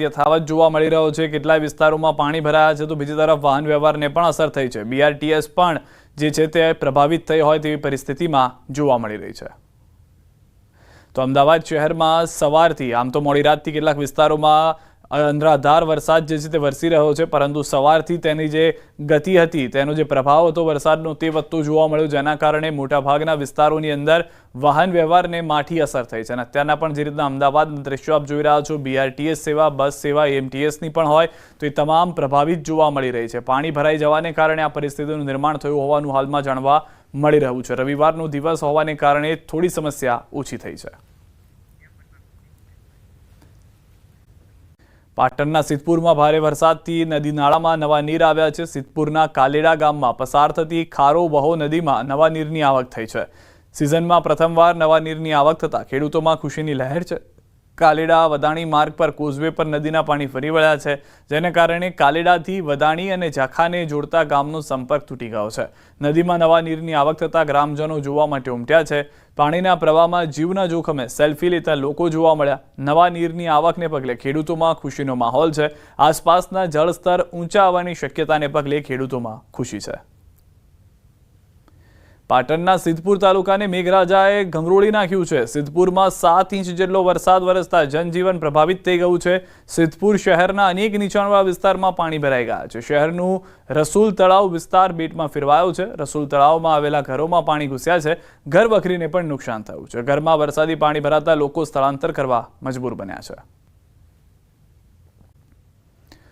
યથાવત જોવા મળી રહ્યો છે. કેટલાય વિસ્તારોમાં પાણી ભરાયા છે તો બીજી તરફ વાહન વ્યવહારને પણ અસર થઈ છે. બીઆરટીએસ પણ જે છે તે પ્રભાવિત થઈ હોય તેવી પરિસ્થિતિમાં જોવા મળી રહી છે. તો અમદાવાદ શહેરમાં સવારથી, આમ તો મોડી રાતથી કેટલાક વિસ્તારોમાં અંધરાધાર વરસાદ જે છે તે વરસી રહ્યો છે, પરંતુ સવારથી તેની જે ગતિ હતી, તેનો જે પ્રભાવ હતો વરસાદનો તે વધતો જોવા મળ્યો, જેના કારણે મોટાભાગના વિસ્તારોની અંદર વાહન વ્યવહારને માઠી અસર થઈ છે. અને અત્યારના પણ જે રીતના અમદાવાદ દ્રશ્યો આપ જોઈ રહ્યા છો બીઆરટીએસ સેવા, બસ સેવા એમટીએસની પણ હોય, તો એ તમામ પ્રભાવિત જોવા મળી રહી છે. પાણી ભરાઈ જવાને કારણે આ પરિસ્થિતિનું નિર્માણ થયું હોવાનું હાલમાં જાણવા મળી રહ્યું છે. રવિવારનો દિવસ હોવાને કારણે થોડી સમસ્યા ઓછી થઈ છે. પાટણના સિદ્ધપુરમાં ભારે વરસાદથી નદી નાળામાં નવા નીર આવ્યા છે. સિદ્ધપુરના કાલેડા ગામમાં પસાર થતી ખારો વહો નદીમાં નવા નીરની આવક થઈ છે. સિઝનમાં પ્રથમવાર નવા નીરની આવક થતાં ખેડૂતોમાં ખુશીની લહેર છે. કાલેડા વદાણી માર્ગ પર કોઝવે પર નદીના પાણી ફરી વળ્યા છે, જેને કારણે કાલેડાથી વદાણી અને ઝાખાને જોડતા ગામનો સંપર્ક તૂટી ગયો છે. નદીમાં નવા નીરની આવક થતાં ગ્રામજનો જોવા માટે ઉમટ્યા છે. પાણીના પ્રવાહમાં જીવના જોખમે સેલ્ફી લેતા લોકો જોવા મળ્યા. નવા નીરની આવકને પગલે ખેડૂતોમાં ખુશીનો માહોલ છે. આસપાસના જળસ્તર ઊંચા આવવાની શક્યતાને પગલે ખેડૂતોમાં ખુશી છે. પાટણના સિદ્ધપુર તાલુકાને મેઘરાજાએ ગમરોળી નાખ્યું છે. સિદ્ધપુરમાં સાત ઇંચ જેટલો વરસાદ વરસતા જનજીવન પ્રભાવિત થઈ ગયું છે. સિદ્ધપુર શહેરના અનેક નીચાણવાળા વિસ્તારમાં પાણી ભરાઈ ગયા છે. શહેરનું રસુલ તળાવ વિસ્તાર બેટમાં ફેરવાયો છે. રસુલ તળાવમાં આવેલા ઘરોમાં પાણી ઘૂસ્યા છે. ઘર વખરીને પણ નુકસાન થયું છે. ઘરમાં વરસાદી પાણી ભરાતા લોકો સ્થળાંતર કરવા મજબૂર બન્યા છે.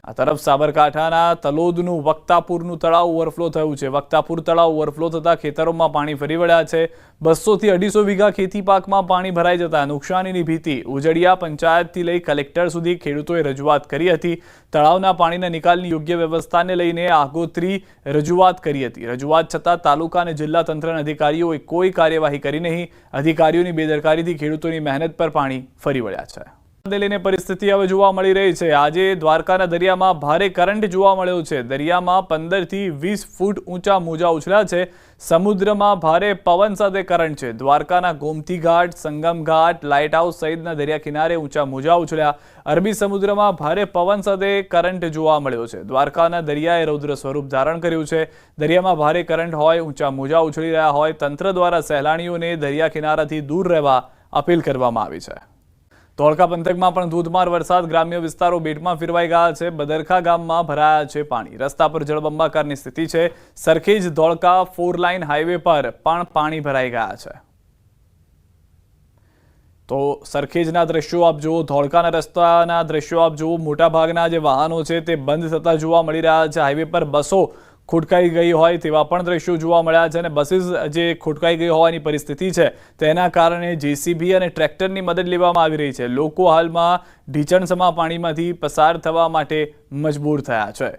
આ તરફ સાબરકાંઠાના તલોદનું વક્તાપુરનું તળાવ ઓવરફ્લો થયું છે. વક્તાપુર તળાવ ઓવરફ્લો થતાં ખેતરોમાં પાણી ફરી વળ્યા છે. બસોથી અઢીસો વીઘા ખેતી પાકમાં પાણી ભરાઈ જતા નુકસાનીની ભીતિ ઉજડિયા પંચાયતથી લઈ કલેક્ટર સુધી ખેડૂતોએ રજૂઆત કરી હતી. તળાવના પાણીના નિકાલની યોગ્ય વ્યવસ્થાને લઈને આગોતરી રજૂઆત કરી હતી. રજૂઆત છતાં તાલુકા અને જિલ્લા તંત્રના અધિકારીઓએ કોઈ કાર્યવાહી કરી નહીં. અધિકારીઓની બેદરકારીથી ખેડૂતોની મહેનત પર પાણી ફરી વળ્યા છે. ને લઈને પરિસ્થિતિ હવે જોવા મળી રહી છે. આજે દ્વારકાના દરિયામાં ભારે કરંટ જોવા મળ્યો છે. દરિયામાં પંદરથી વીસ ફૂટ ઊંચા મોજા ઉછળ્યા છે. સમુદ્રમાં ભારે પવન સાથે કરંટ છે. દ્વારકાના ગોમતી ઘાટ, સંગમ ઘાટ લાઇટ હાઉસ સહિતના દરિયા કિનારે ઊંચા મોજા ઉછળ્યા. અરબી સમુદ્રમાં ભારે પવન સાથે કરંટ જોવા મળ્યો છે. દ્વારકાના દરિયાએ રૌદ્ર સ્વરૂપ ધારણ કર્યું છે. દરિયામાં ભારે કરંટ હોય, ઊંચા મોજા ઉછળી રહ્યા હોય, તંત્ર દ્વારા સહેલાણીઓને દરિયા કિનારાથી દૂર રહેવા અપીલ કરવામાં આવી છે. ધોળકા પંથકમાં પણ ધોધમાર વરસાદ. ગ્રામ્ય વિસ્તારો બેટમાં ફેરવાઈ ગયા છે. બદરખા ગામમાં ભરાયા છે પાણી. રસ્તા પર જળબંબાકારની સ્થિતિ છે. Sarkhej Dholka four lane highway પર પણ પાણી ભરાઈ ગયા છે. તો સરખેજના દ્રશ્યો આપ જુઓ. ધોળકાના રસ્તાના દ્રશ્યો આપ જુઓ. મોટાભાગના જે વાહનો છે તે બંધ થતા જોવા મળી રહ્યા છે. હાઈવે પર બસો ખોટકાઈ ગઈ હોય તેવા પણ દ્રશ્યો જોવા મળ્યા છે અને બસીસ જે ખોટકાઈ ગઈ હોવાની પરિસ્થિતિ છે, તેના કારણે જેસીબી અને ટ્રેક્ટરની મદદ લેવામાં આવી રહી છે. લોકો હાલમાં ઢીચણસમા પાણીમાંથી પસાર થવા માટે મજબૂર થયા છે.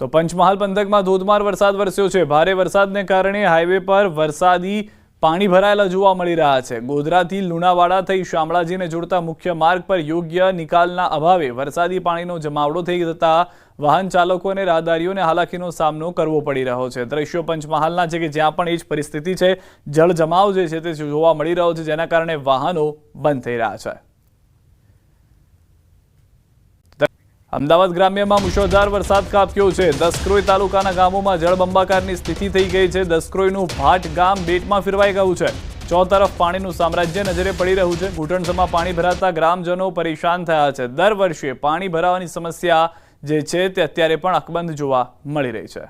તો પંચમહાલ પંથકમાં ધોધમાર વરસાદ વરસ્યો છે. ભારે વરસાદને કારણે હાઈવે પર વરસાદી પાણી ભરાયેલા જોવા મળી રહ્યા છે. ગોધરાથી લુણાવાડા થઈ શામળાજીને જોડતા મુખ્ય માર્ગ પર યોગ્ય નિકાલના અભાવે વરસાદી પાણીનો જમાવડો થઈ જતા વાહન ચાલકો અને રાહદારીઓને હાલાકીનો સામનો કરવો પડી રહ્યો છે. દ્રશ્યો પંચમહાલના છે કે જ્યાં પણ એ જ પરિસ્થિતિ છે. જળ જમાવ જે છે તે જોવા મળી રહ્યો છે, જેના કારણે વાહનો બંધ થઈ રહ્યા છે. અમદાવાદ ગ્રામ્યમાં મુશળધાર વરસાદ કાપ્યો છે. દસક્રોઈ તાલુકાના ગામોમાં જળબંબાકારની સ્થિતિ થઈ ગઈ છે. દસક્રોઈનું ભાટ ગામ બેટમાં ફેરવાઈ ગયું છે. ચો તરફ પાણીનું સામ્રાજ્ય નજરે પડી રહ્યું છે. ઘૂંટણસમાં પાણી ભરાતા ગ્રામજનો પરેશાન થયા છે. દર વર્ષે પાણી ભરાવાની સમસ્યા જે છે તે અત્યારે પણ અકબંધ જોવા મળી રહી છે.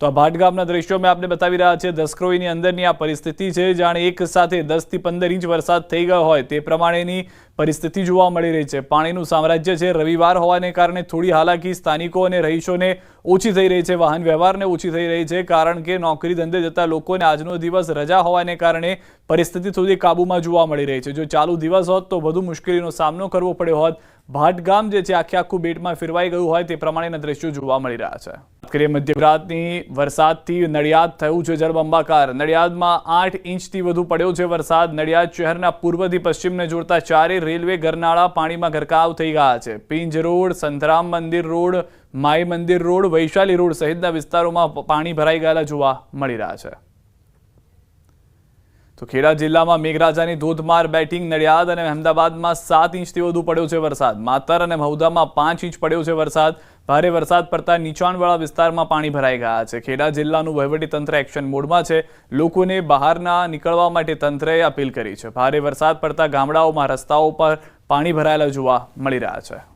તો આ ભાટ ગામના દ્રશ્યો મેં આપને બતાવી રહ્યા છે. દસક્રોઈની અંદરની આ પરિસ્થિતિ છે. જાણે એક સાથે દસથી પંદર ઇંચ વરસાદ થઈ ગયો હોય તે પ્રમાણેની પરિસ્થિતિ જોવા મળી રહી છે. પાણીનું સામ્રાજ્ય છે. રવિવાર હોવાને કારણે થોડી હાલાકી સ્થાનિકો અને રહીશોને ઓછી થઈ રહી છે. વાહન વ્યવહારને ઓછી થઈ રહી છે, કારણ કે નોકરી ધંધે જતા લોકોને આજનો દિવસ રજા હોવાને કારણે પરિસ્થિતિ થોડી કાબૂમાં જોવા મળી રહી છે. જો ચાલુ દિવસ હોત તો વધુ મુશ્કેલીનો સામનો કરવો પડ્યો હોત. ભાટગામ જે છે, આખે આખું બેટમાં ફેરવાઈ ગયું હોય તે પ્રમાણેના દ્રશ્યો જોવા મળી રહ્યા છે. કરીએ મધ્ય ગુજરાતની વરસાદથી નડિયાદ થયું છે જળબંબાકાર. નડિયાદમાં આઠ ઇંચથી વધુ પડ્યો છે વરસાદ. નડિયાદ શહેરના પૂર્વથી પશ્ચિમને જોડતા ચારે રેલવે ગરનાળા પાણીમાં ગરકાવ થઈ ગયા છે. પિંજ રોડ, સંતરામ મંદિર રોડ, માઈ મંદિર રોડ, વૈશાલી રોડ સહિતના વિસ્તારોમાં પાણી ભરાઈ ગયેલા જોવા મળી રહ્યા છે. તો ખેડા જિલ્લામાં મેઘરાજાની ધોધમાર બેટિંગ નડિયાદ અને અમદાવાદમાં સાત ઇંચથી વધુ પડ્યો છે વરસાદ. માતર અને મહુદામાં પાંચ ઇંચ પડ્યો છે વરસાદ. ભારે વરસાદ પડતા નીચાણવાળા વિસ્તારમાં પાણી ભરાઈ ગયા છે. ખેડા જિલ્લાનું વહીવટીતંત્ર એક્શન મોડમાં છે. લોકોને બહારના નીકળવા માટે તંત્રએ અપીલ કરી છે. ભારે વરસાદ પડતા ગામડાઓમાં રસ્તાઓ પર પાણી ભરાયેલા જોવા મળી રહ્યા છે.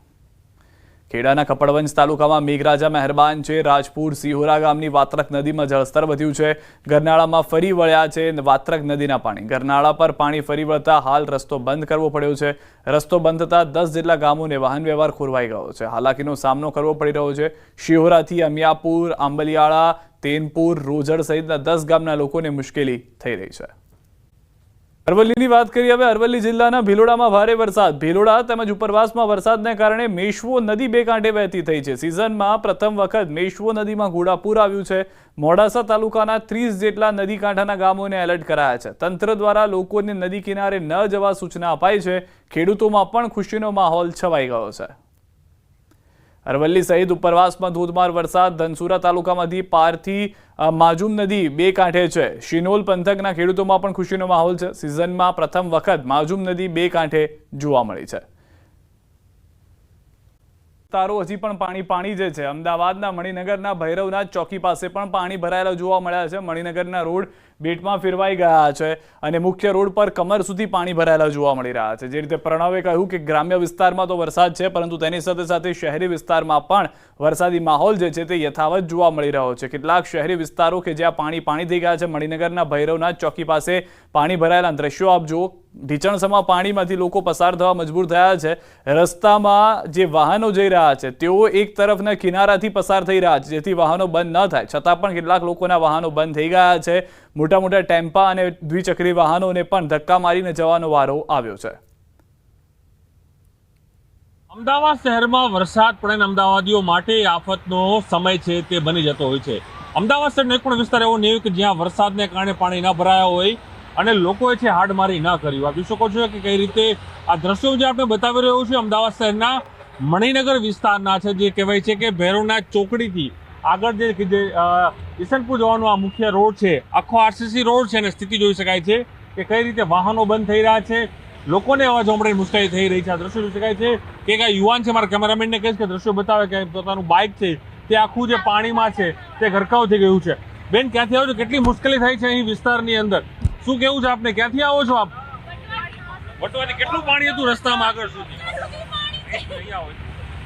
ખેડાના કપડવંજ તાલુકામાં મેઘરાજા મહેરબાન છે. રાજપુર સિહોરા ગામની વાત્રક નદીમાં જળસ્તર વધ્યું છે. ગરનાળામાં ફરી વળ્યા છે વાત્રક નદીના પાણી. ગરનાળા પર પાણી ફરી વળતા હાલ રસ્તો બંધ કરવો પડ્યો છે. રસ્તો બંધ થતા દસ જેટલા ગામોને વાહન વ્યવહાર ખોરવાઈ ગયો છે. હાલાકીનો સામનો કરવો પડી રહ્યો છે. શિહોરાથી અમિયાપુર, આંબલિયાળા, તેનપુર, રોજડ સહિતના દસ ગામના લોકોને મુશ્કેલી થઈ રહી છે. અરવલ્લીની વાત કરીએ હવે, અરવલ્લી જિલ્લાના ભીલોડામાં ભારે વરસાદ. ભીલોડા તેમજ ઉપરવાસમાં વરસાદને કારણે મેશ્વો નદી બે કાંઠે વહેતી થઈ છે. સિઝનમાં પ્રથમ વખત મેશ્વો નદીમાં ઘોડાપુર આવ્યું છે. મોડાસા તાલુકાના ત્રીસ જેટલા નદી કાંઠાના ગામોને એલર્ટ કરાયા છે. તંત્ર દ્વારા લોકોને નદી કિનારે ન જવા સૂચના અપાઈ છે. ખેડૂતોમાં પણ ખુશીનો માહોલ છવાઈ ગયો છે. અરવલ્લી સહિત ઉપરવાસમાં ધોધમાર વરસાદ. ધનસુરા તાલુકામાંથી પારથી માજુમ નદી બે કાંઠે છે. શિનોલ પંથકના ખેડૂતોમાં પણ ખુશીનો માહોલ છે. સિઝનમાં પ્રથમ વખત માજુમ નદી બે કાંઠે જોવા મળી છે. તારો હજી પણ પાણી પાણી જે છે. અમદાવાદના મણિનગરના ભૈરવનાથ ચોકી પાસે પણ પાણી ભરાયેલા જોવા મળ્યા છે. મણિનગરના રોડ બેટમાં ફેરવાઈ ગયા છે અને મુખ્ય રોડ પર કમર સુધી પાણી ભરાયેલા જોવા મળી રહ્યા છે. જે રીતે પ્રણવે કહ્યું કે ગ્રામ્ય વિસ્તારમાં તો વરસાદ છે, પરંતુ તેની સાથે સાથે શહેરી વિસ્તારમાં પણ વરસાદી માહોલ જે છે તે યથાવત જોવા મળી રહ્યો છે. કેટલાક શહેરી વિસ્તારો કે જ્યાં પાણી પાણી થઈ ગયા છે, મણિનગરના ભૈરવનાથ ચોકી પાસે પાણી ભરાયેલા દ્રશ્યો આપ જુઓ. ઢીચણસમાં પાણીમાંથી લોકો પસાર થવા મજબૂર થયા છે. રસ્તામાં જે વાહનો જઈ રહ્યા છે, તેઓ એક તરફના કિનારાથી પસાર થઈ રહ્યા છે, જેથી વાહનો બંધ ન થાય. છતાં પણ કેટલાક લોકોના વાહનો બંધ થઈ ગયા છે. મોટા મોટા ટેમ્પા અને દ્વિચક્રી વાહનોને પણ ધક્કા મારીને જવાનો વારો આવ્યો છે. અમદાવાદ શહેરમાં વરસાદ પડે અમદાવાદીઓ માટે આફતનો સમય છે તે બની જતો હોય છે. અમદાવાદ શહેરનો એક પણ વિસ્તાર એવો નહીં કે જ્યાં વરસાદને કારણે પાણી ન ભરાયા હોય અને લોકોએ છે હાડમારી ન કર્યું. આપ શકો છો કે કઈ રીતે આ દ્રશ્યો જે આપણે બતાવી રહ્યો છું, અમદાવાદ શહેરના મણિનગર વિસ્તારના છે, જે કહેવાય છે કે ભેરોના ચોકડીથી આગળ જે ઈસનપુર જવાનો આ મુખ્ય રોડ છે આખો આરસીસી રોડ છે અને સ્થિતિ જોઈ શકાય છે કે કઈ રીતે વાહનો બંધ થઈ રહ્યા છે. લોકોને અવાજ સાંભળીને મુશ્કેલી થઈ રહી છે. આ દ્રશ્યો જોઈ શકાય છે કે એક આ યુવાન છે મારા કેમેરામેનને કહીશ કે દ્રશ્યો બતાવે કે પોતાનું બાઇક છે તે આખું જે પાણીમાં છે તે ગરકાવ થઈ ગયું છે. બેન ક્યાંથી આવો છો? કેટલી મુશ્કેલી થાય છે અહીં વિસ્તારની અંદર? શું કેવું છે આપને? ક્યાંથી આવો છો આપ? વટવાની કેટલું પાણી હતું રસ્તામાં આગળ સુધી? અહીંયા આવો.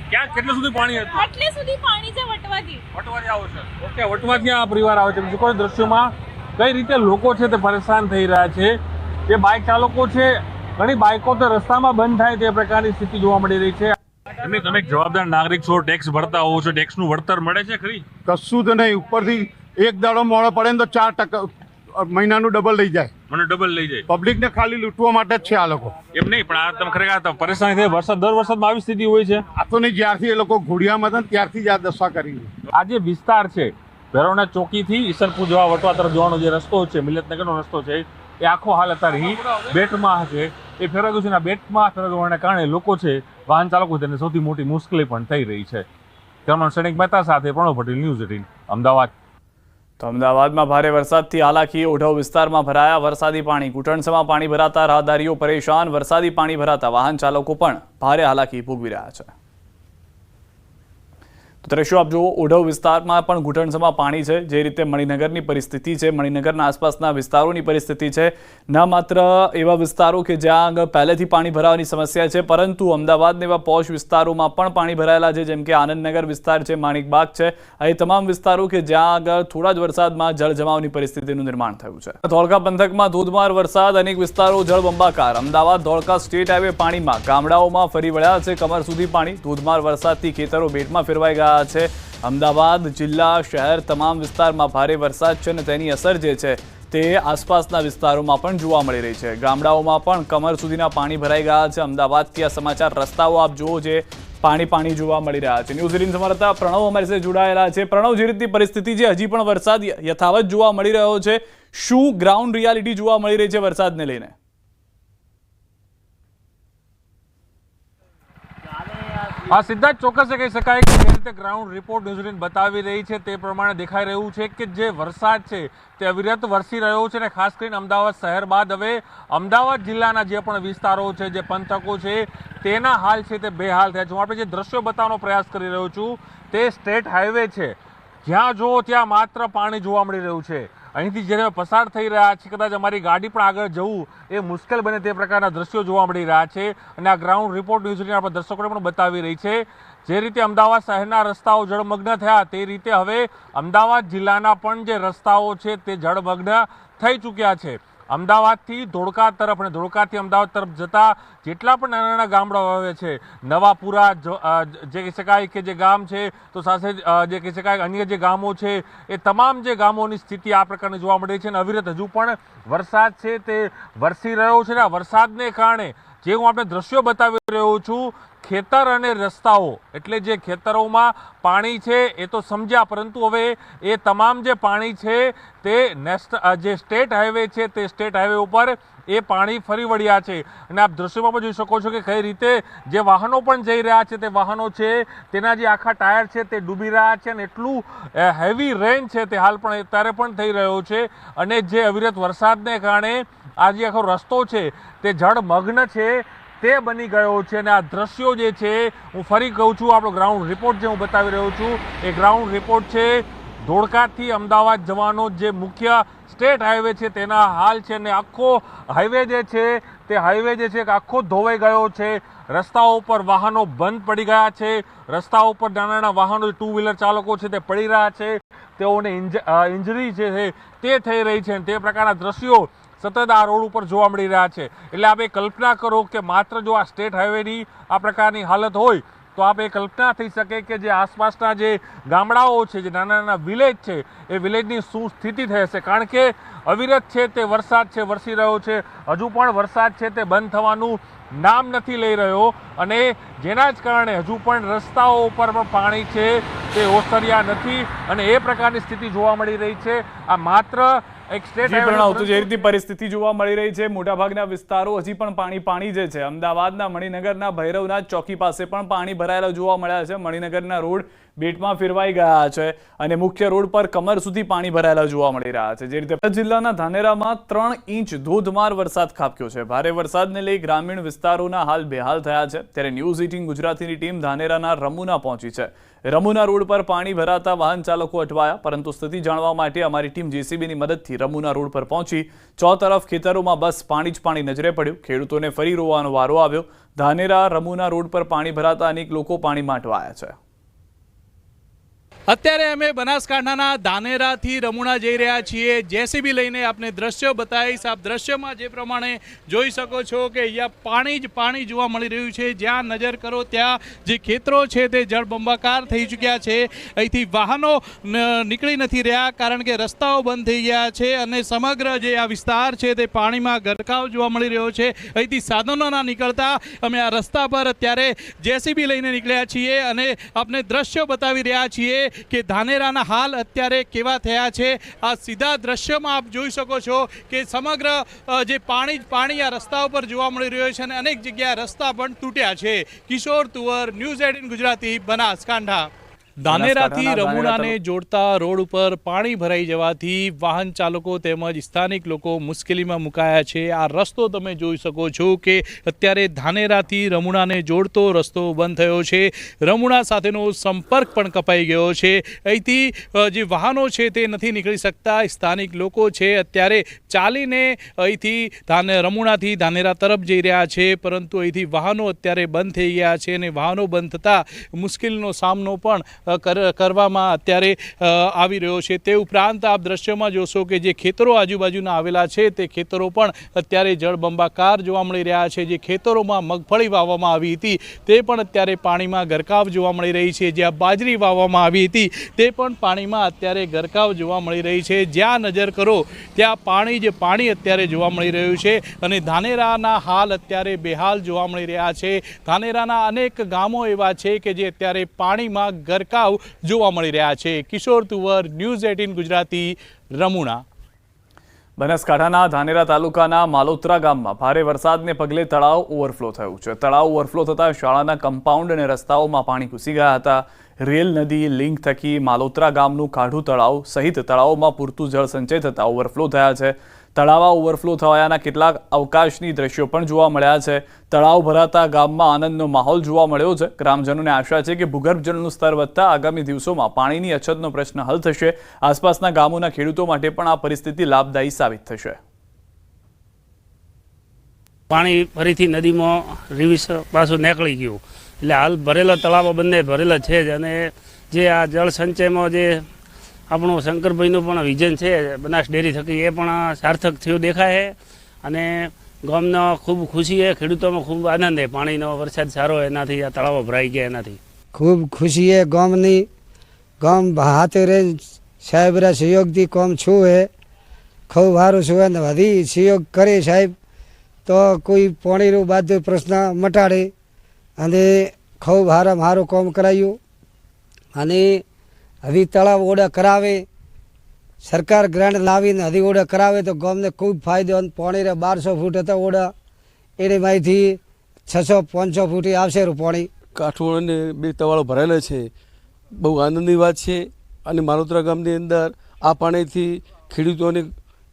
ક્યાં કેટલું સુધી પાણી હતું? એટલે સુધી પાણી છે વટવાથી. વટવાથી આવો છે. ઓકે વટવાથી આ પરિવાર આવે છે? બીજું કોઈ દ્રશ્યોમાં કઈ રીતે લોકો છે તે પરેશાન થઈ રહ્યા છે? જે બાઇક ચાલકો છે ઘણી બાઇકો તો રસ્તામાં બંધ થાય તે પ્રકારની સ્થિતિ જોવા મળી રહી છે. તમે તમે એક જવાબદાર નાગરિક છો ટેક્સ ભરતા હોવ છો ટેક્સનું વળતર મળે છે ખરી? કશું જ નહીં. ઉપરથી એક દાડો મોડો પડે ને તો ચાર ટકા મહિનાનું ડબલ લઈ જાય. મને ડબલ લઈ જાય. પબ્લિકને ખાલી લૂંટવા માટે જ છે આ લોકો. એમ નહીં પણ આ તમે ખરેખર પરેશાની થાય. વરસાદ દર વરસાદમાં આવી સ્થિતિ હોય છે. આ તો નહીં જ્યારથી એ લોકો ઘોડિયામાં હતા ત્યારથી જ આ દશા કરી આ જે વિસ્તાર છે ભૈરવનાથ ચોકીથી ઈસનપુર જવા વટવા તરફ જવાનો જે રસ્તો છે મિલતનગરનો રસ્તો છે એ આખો હાલ અત્યારે બેટમાં છે. એ ફેરવાયું બેટમાં ફેરવવાને કારણે લોકો છે વાહન ચાલકો તેને સૌથી મોટી મુશ્કેલી પણ થઈ રહી છે. તેમાં સૈનિક મહેતા સાથે પ્રણવ પટેલ ન્યૂઝ એટીન અમદાવાદ. તો અમદાવાદમાં ભારે વરસાદથી હાલાકી ઓઢવ વિસ્તારમાં ભરાયા વરસાદી પાણી. ઘૂંટણસમાં પાણી ભરાતા રાહદારીઓ પરેશાન, વરસાદી પાણી ભરાતા વાહન ચાલકો પણ ભારે હાલાકી ભોગવી રહ્યા છે. દ્રશ્યો આપ જુઓ ઓઢવ વિસ્તારમાં પણ ઘૂંટણસમાં પાણી છે, જે રીતે મણિનગરની પરિસ્થિતિ છે, મણિનગરના આસપાસના વિસ્તારોની પરિસ્થિતિ છે. ન માત્ર એવા વિસ્તારો કે જ્યાં પહેલેથી પાણી ભરાવાની સમસ્યા છે, પરંતુ અમદાવાદના એવા પોશ વિસ્તારોમાં પણ પાણી ભરાયેલા છે, જેમ કે આનંદનગર વિસ્તાર છે માણિકબાગ છે. એ તમામ વિસ્તારો કે જ્યાં આગળ થોડા જ વરસાદમાં જળ જમાવની પરિસ્થિતિનું નિર્માણ થયું છે. ધોળકા પંથકમાં ધોધમાર વરસાદ, અનેક વિસ્તારો જળબંબાકાર. અમદાવાદ, ધોળકા સ્ટેટ હાઈવે પાણીમાં ગામડાઓમાં ફરી વળ્યા છે કમર સુધી પાણી. ધોધમાર વરસાદથી ખેતરો બેટમાં ફેરવાઈ ગયા છે. અમદાવાદ જિલ્લા શહેર તમામ વિસ્તારમાં ભારે વરસાદ છે અને તેની અસર જે છે તે આસપાસના વિસ્તારોમાં પણ જોવા મળી રહી છે. ગામડાઓમાં પણ કમર સુધીના પાણી ભરાઈ ગયા છે. અમદાવાદથી આ સમાચાર રસ્તાઓ આપ જુઓ જે પાણી પાણી જોવા મળી રહ્યા છે. ન્યૂઝ એટીન સંવાદદાતા પ્રણવ અમારી સાથે જોડાયેલા છે. પ્રણવ, જે રીતની પરિસ્થિતિ છે, હજી પણ વરસાદ યથાવત જોવા મળી રહ્યો છે. શું ગ્રાઉન્ડ રિયાલિટી જોવા મળી રહી છે વરસાદને લઈને? આ સીધા જ ચોક્કસ કહી શકાય કે જે રીતે ગ્રાઉન્ડ રિપોર્ટ ન્યૂઝીલેન્ડ બતાવી રહી છે તે પ્રમાણે દેખાઈ રહ્યું છે કે જે વરસાદ છે તે અવિરત વરસી રહ્યો છે અને ખાસ કરીને અમદાવાદ શહેર બાદ હવે અમદાવાદ જિલ્લાના જે પણ વિસ્તારો છે, જે પંથકો છે, તેના હાલ છે તે બેહાલ થયા છે. હું આપણે જે દ્રશ્યો બતાવવાનો પ્રયાસ કરી રહ્યો છું તે સ્ટેટ હાઈવે છે. જ્યાં જુઓ ત્યાં માત્ર પાણી જોવા મળી રહ્યું છે. અહીંથી જ્યારે પસાર થઈ રહ્યા છે, કદાચ અમારી ગાડી પણ આગળ જવું એ મુશ્કેલ બને તે પ્રકારના દ્રશ્યો જોવા મળી રહ્યા છે. અને આ ગ્રાઉન્ડ રિપોર્ટ ન્યૂઝની આપણે દર્શકોને પણ બતાવી રહી છે. જે રીતે અમદાવાદ શહેરના રસ્તાઓ જળમગ્ન થયા, તે રીતે હવે અમદાવાદ જિલ્લાના પણ જે રસ્તાઓ છે, તે જળમગ્ન થઈ ચૂક્યા છે. અમદાવાદથી ધોળકા તરફ અને ધોળકાથી અમદાવાદ તરફ જતા જેટલા પણ નાના નાના ગામડાઓ આવે છે નવાપુરા જે કહી શકાય કે જે ગામ છે તો સાથે જ, કહી શકાય અન્ય જે ગામો છે એ તમામ જે ગામોની સ્થિતિ આ પ્રકારની જોવા મળે છે. અને અવિરત હજુ પણ વરસાદ છે તે વરસી રહ્યો છે ને આ વરસાદને કારણે જે હું આપણે દ્રશ્યો બતાવી રહ્યો છું ખેતર અને રસ્તાઓ, એટલે જે ખેતરોમાં પાણી છે એ તો સમજ્યા, પરંતુ હવે એ તમામ જે પાણી છે તે નેશનલ જે સ્ટેટ હાઈવે છે તે સ્ટેટ હાઈવે ઉપર એ પાણી ફરી વળ્યા છે. અને આપ દ્રશ્યમાં પણ જોઈ શકો છો કે કઈ રીતે જે વાહનો પણ જઈ રહ્યા છે, તે વાહનો છે, તેના જે આખા ટાયર છે તે ડૂબી રહ્યા છે અને એટલું હેવી રેન છે તે હાલ પણ અત્યારે પણ થઈ રહ્યો છે. અને જે અવિરત વરસાદને કારણે આ જે આખો રસ્તો છે તે જળમગ્ન છે. તે બની ગયો છે અને આ દ્રશ્યો જે છે, હું ફરી કહું છું, આપણો ગ્રાઉન્ડ રિપોર્ટ જે હું બતાવી રહ્યો છું, એ ગ્રાઉન્ડ રિપોર્ટ છે, ધોળકાથી અમદાવાદ જવાનો જે મુખ્ય સ્ટેટ હાઈવે છે, તેના હાલ છે અને આખો હાઈવે જે છે, તે હાઈવે જે છે આખો ધોવાઈ ગયો છે. રસ્તાઓ ઉપર વાહનો બંધ પડી ગયા છે. રસ્તાઓ ઉપર નાના નાના વાહનો ટુ વ્હીલર ચાલકો છે, તે પડી રહ્યા છે. તેઓને ઇન્જરી જે છે, તે થઈ રહી છે અને તે પ્રકારના દ્રશ્યો સતત આ રોડ ઉપર જોવા મળી રહ્યા છે. એટલે આપ કલ્પના કરો કે માત્ર જો આ સ્ટેટ હાઈવેની આ પ્રકારની હાલત હોય, તો આપ કલ્પના થઈ શકે કે જે આસપાસના જે ગામડાઓ છે, જે નાના નાના વિલેજ છે, એ વિલેજની શું સ્થિતિ થઈ હશે કારણ કે અવિરત છે તે વરસાદ છે, વરસી રહ્યો છે. હજુ પણ વરસાદ છે તે બંધ થવાનું નામ નથી લઈ રહ્યો. અને જેના જ કારણે હજુ પણ રસ્તાઓ ઉપર પણ પાણી છે તે ઓસર્યા નથી. અને એ પ્રકારની સ્થિતિ જોવા મળી રહી છે. આ માત્ર એક સ્ટેટ પ્રણવ તો જે પરંતુ- પરિસ્થિતિ જોવા મળી રહી છે મોટાભાગના વિસ્તારો હજી પણ પાણી પાણી જે છે અમદાવાદના મણિનગરના ભૈરવના ચોકી પાસે પણ પાણી ભરાયેલા જોવા મળ્યા છે. મણિનગરના રોડ બેટમાં ફેરવાઈ ગયા છે અને મુખ્ય રોડ પર કમર સુધી પાણી ભરાયેલા જોવા મળી રહ્યા છે. જે રીતે જિલ્લાના ધાનેરામાં ત્રણ ઇંચ ધોધમાર વરસાદ ખાબક્યો છે. ભારે વરસાદને લઈ ગ્રામીણ વિસ્તારોના હાલ બેહાલ થયા છે. ત્યારે ન્યૂઝ એટીન ગુજરાતીની ટીમ ધાનેરાના રમુના પહોંચી છે. રમુના રોડ પર પાણી ભરાતા વાહન ચાલકો અટવાયા, પરંતુ સ્થિતિ જાણવા માટે અમારી ટીમ જેસીબીની મદદથી રમુના રોડ પર પહોંચી. ચોતરફ ખેતરોમાં બસ પાણી જ પાણી નજરે પડ્યું. ખેડૂતોને ફરી રોવાનો વારો આવ્યો. ધાનેરા રમુના રોડ પર પાણી ભરાતા અનેક લોકો પાણીમાં અટવાયા છે. અત્યારે અમે બનાસકાંઠાના ધાનેરાથી રમુણા જઈ રહ્યા છીએ. જેસીબી લઈને આપને દ્રશ્યો બતાવીશ. આપ દ્રશ્યમાં જે પ્રમાણે જોઈ શકો છો કે અહીંયા પાણી જ પાણી જોવા મળી રહ્યું છે. જ્યાં નજર કરો ત્યાં જે ખેતરો છે તે જળબંબાકાર થઈ ચૂક્યા છે. અહીંથી વાહનો નીકળી નથી રહ્યા કારણ કે રસ્તાઓ બંધ થઈ ગયા છે અને સમગ્ર જે આ વિસ્તાર છે તે પાણીમાં ગરકાવ જોવા મળી રહ્યો છે. અહીંથી સાધનો ના નીકળતા અમે આ રસ્તા પર અત્યારે જેસીબી લઈને નીકળ્યા છીએ અને આપને દ્રશ્યો બતાવી રહ્યા છીએ. કે ધાનેરાના હાલ અત્યારે કેવા થયા છે? આ સીધા દ્રશ્યમાં આપ જોઈ શકો છો કે સમગ્ર જે પાણી પાણી આ રસ્તા ઉપર જોવા મળી રહ્યો છે અને અનેક જગ્યાએ રસ્તા પણ તૂટ્યા છે. Kishore Tuvar, news eighteen Gujarati, Banaskantha. ધાનેરાથી રમુણાને જોડતા રોડ ઉપર પાણી ભરાઈ જવાથી વાહન ચાલકો તેમજ સ્થાનિક લોકો મુશ્કેલીમાં મુકાયા છે. આ રસ્તો તમે જોઈ શકો છો કે અત્યારે ધાનેરાથી રમુણાને જોડતો રસ્તો બંધ થયો છે. રમુણા સાથેનો સંપર્ક પણ કપાઈ ગયો છે. અહીંથી જે વાહનો છે તે નથી નીકળી શકતા. સ્થાનિક લોકો છે અત્યારે ચાલીને અહીંથી ધાને રમુણાથી ધાનેરા તરફ જઈ રહ્યા છે. પરંતુ અહીંથી વાહનો અત્યારે બંધ થઈ ગયા છે અને વાહનો બંધ થતાં મુશ્કેલીનો સામનો પણ કરવામાં અત્યારે આવી રહ્યો છે. તે ઉપરાંત આપ દ્રશ્યમાં જોશો કે જે ખેતરો આજુબાજુના આવેલા છે, તે ખેતરો પણ અત્યારે જળબંબાકાર જોવા મળી રહ્યા છે. જે ખેતરોમાં મગફળી વાવવામાં આવી હતી, તે પણ અત્યારે પાણીમાં ગરકાવ જોવા મળી રહી છે. જ્યાં બાજરી વાવવામાં આવી હતી, તે પણ પાણીમાં અત્યારે ગરકાવ જોવા મળી રહી છે. જ્યાં નજર કરો, ત્યાં પાણી જે પાણી અત્યારે જોવા મળી રહ્યું છે અને ધાનેરાના હાલ અત્યારે બેહાલ જોવા મળી રહ્યા છે. ધાનેરાના અનેક ગામો એવા છે કે જે અત્યારે પાણીમાં ગરકાવ જોવા મળી રહ્યા છે. Kishor Tuvar, news eighteen Gujarati, Ramuna. બનાસકાંઠાના ધાનેરા તાલુકાના માલોત્રા ગામમાં ભારે વરસાદને પગલે તળાવ ઓવરફ્લો થયું છે. તળાવ ઓવરફ્લો થતાં શાળાના કમ્પાઉન્ડ અને રસ્તાઓમાં પાણી ઘૂસી ગયા હતા. રેલ નદી લિંક થકી માલોત્રા ગામનું કાઢું તળાવ સહિત તળાવોમાં પૂરતું જળ સંચય થતાં ઓવરફ્લો થયા છે. તળાવા ઓવરફ્લો થવાના કેટલાક અવકાશની દ્રશ્યો પણ જોવા મળ્યા છે. તળાવ ભરાતા ગામમાં આનંદનો માહોલ જોવા મળ્યો છે. ગ્રામજનોને આશા છે કે ભૂગર્ભ જળનું સ્તર વધતા આગામી દિવસોમાં પાણીની અછતનો પ્રશ્ન હલ થશે. આસપાસના ગામોના ખેડૂતો માટે પણ આ પરિસ્થિતિ લાભદાયી સાબિત થશે. પાણી ફરીથી નદીમાં રિવિસ પાછું નીકળી ગયું. એટલે હાલ ભરેલા તળાવો બંને ભરેલા છે જ અને જે આ જળ સંચયમાં જે આપણું શંકરભાઈનું પણ વિઝન છે, બનાસ ડેરી થકી, એ પણ સાર્થક થયું દેખાય અને ગામનો ખૂબ ખુશી છે, ખેડૂતોમાં ખૂબ આનંદ છે. પાણીનો વરસાદ સારો, એનાથી આ તળાવો ભરાઈ ગયા એનાથી. ખૂબ ખુશી હે ગામની. ગામ હાથે રે સાહેબરા સહયોગથી કોમ છું હે. ખૂબ સારું છું અને વધી સહયોગ કરે સાહેબ. તો કોઈ પાણીનું બાદ પ્રશ્ન મટાડે. અને ખૂબ સારામાં સારું કામ કરાયું. અને હવે તળાવ ઓડા કરાવે, સરકાર ગ્રાન્ટ લાવીને હજી ઓડા કરાવે તો ગામને ખૂબ ફાયદો પાણી બારસો ફૂટ હતા ઓડા એની માહિતી છસો પાંચસો ફૂટ આવશે પાણી. કાઠોળ અને બે તવાળો ભરાયેલા છે. બહુ આનંદની વાત છે. અને માલોતરા ગામની અંદર આ પાણીથી ખેડૂતોને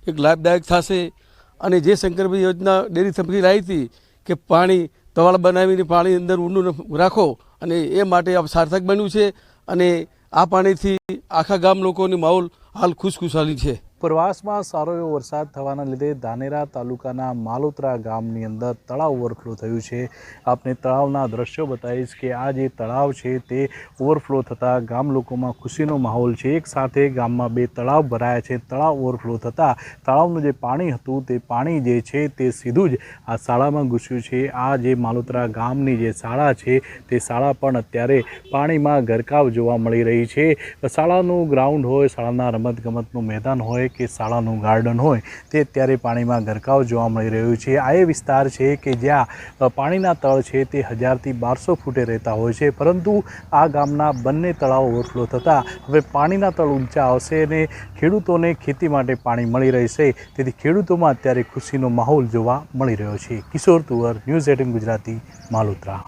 એક લાભદાયક થશે. અને જે શંકરભાઈ યોજના ડેરી થપકી લાવી હતી કે પાણી, તવાળ બનાવીને પાણી અંદર ઊંડું રાખો. અને એ માટે આ સાર્થક બન્યું છે. અને આ પાણીથી આખા ગામ લોકોની માહોલ હાલ ખુશખુશાલી છે. ઉપરવાસમાં સારો એવો વરસાદ થવાના લીધે ધાનેરા તાલુકાના માલોત્રા ગામની અંદર તળાવ ઓવરફ્લો થયું છે. આપને તળાવના દ્રશ્યો બતાવીશ કે આ જે તળાવ છે તે ઓવરફ્લો થતાં ગામ લોકોમાં ખુશીનો માહોલ છે. એક સાથે ગામમાં બે તળાવ ભરાયા છે. તળાવ ઓવરફ્લો થતાં તળાવનું જે પાણી હતું તે પાણી જે છે તે સીધું જ આ શાળામાં ઘૂસ્યું છે. આ જે માલોત્રા ગામની જે શાળા છે તે શાળા પણ અત્યારે પાણીમાં ગરકાવ જોવા મળી રહી છે. શાળાનું ગ્રાઉન્ડ હોય, શાળાના રમતગમતનું મેદાન હોય કે શાળાનું ગાર્ડન હોય તે અત્યારે પાણીમાં ગરકાવ જોવા મળી રહ્યું છે. આ એ વિસ્તાર છે કે જ્યાં પાણીના તળ છે તે હજારથી બારસો ફૂટે રહેતા હોય છે, પરંતુ આ ગામના બંને તળાવ ઓવરફ્લો થતાં હવે પાણીના તળ ઊંચા આવશે અને ખેડૂતોને ખેતી માટે પાણી મળી રહેશે. તેથી ખેડૂતોમાં અત્યારે ખુશીનો માહોલ જોવા મળી રહ્યો છે. Kishor Tuvar, news eighteen Gujarati, Malutra.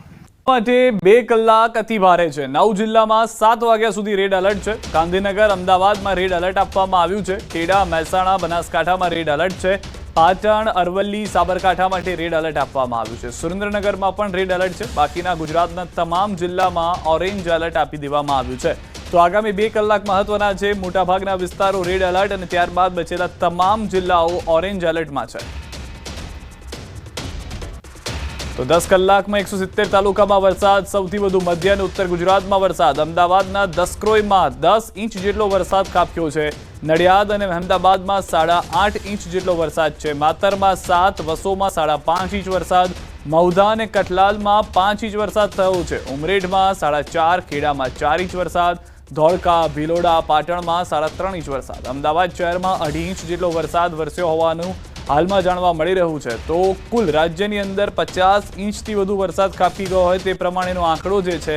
માટે બે કલાક અતિ ભારે છે. નવ જિલ્લામાં સાત વાગ્યા સુધી રેડ એલર્ટ છે. ગાંધીનગર, અમદાવાદમાં રેડ એલર્ટ આપવામાં આવ્યું છે. ખેડા, મહેસાણા, બનાસકાંઠામાં રેડ એલર્ટ છે. પાટણ, અરવલ્લી, સાબરકાંઠા માટે રેડ એલર્ટ આપવામાં આવ્યું છે. સુરેન્દ્રનગરમાં પણ રેડ એલર્ટ છે. બાકીના ગુજરાતના તમામ જિલ્લામાં ઓરેન્જ એલર્ટ આપી દેવામાં આવ્યું છે. તો આગામી બે કલાક મહત્વના છે. મોટાભાગના વિસ્તારો રેડ એલર્ટ અને ત્યારબાદ બચેલા તમામ જિલ્લાઓ ઓરેન્જ એલર્ટમાં છે. તો દસ કલાકમાં એકસો સિત્તેર તાલુકામાં વરસાદ, સૌથી વધુ મધ્ય અને ઉત્તર ગુજરાતમાં વરસાદ. અમદાવાદના દસક્રોઈમાં દસ ઇંચ જેટલો વરસાદ કાપ્યો છે. નડિયાદ અને અહેમદાબાદમાં સાડા આઠ ઇંચ જેટલો વરસાદ છે. માતરમાં સાત, વસોમાં સાડા પાંચ ઇંચ વરસાદ. મૌધા અને કઠલાલમાં પાંચ ઇંચ વરસાદ થયો છે. ઉમરેઠમાં સાડા ચાર, ખેડામાં ચાર ઇંચ વરસાદ. ધોળકા, ભિલોડા, પાટણમાં સાડા ત્રણ ઇંચ વરસાદ. અમદાવાદ શહેરમાં અઢી ઇંચ જેટલો વરસાદ વરસ્યો હોવાનું હાલમાં જાણવા મળી રહ્યું છે. તો કુલ રાજ્યની અંદર પચાસ ઇંચથી વધુ વરસાદ ખાબકી ગયો હોય તે પ્રમાણેનો આંકડો જે છે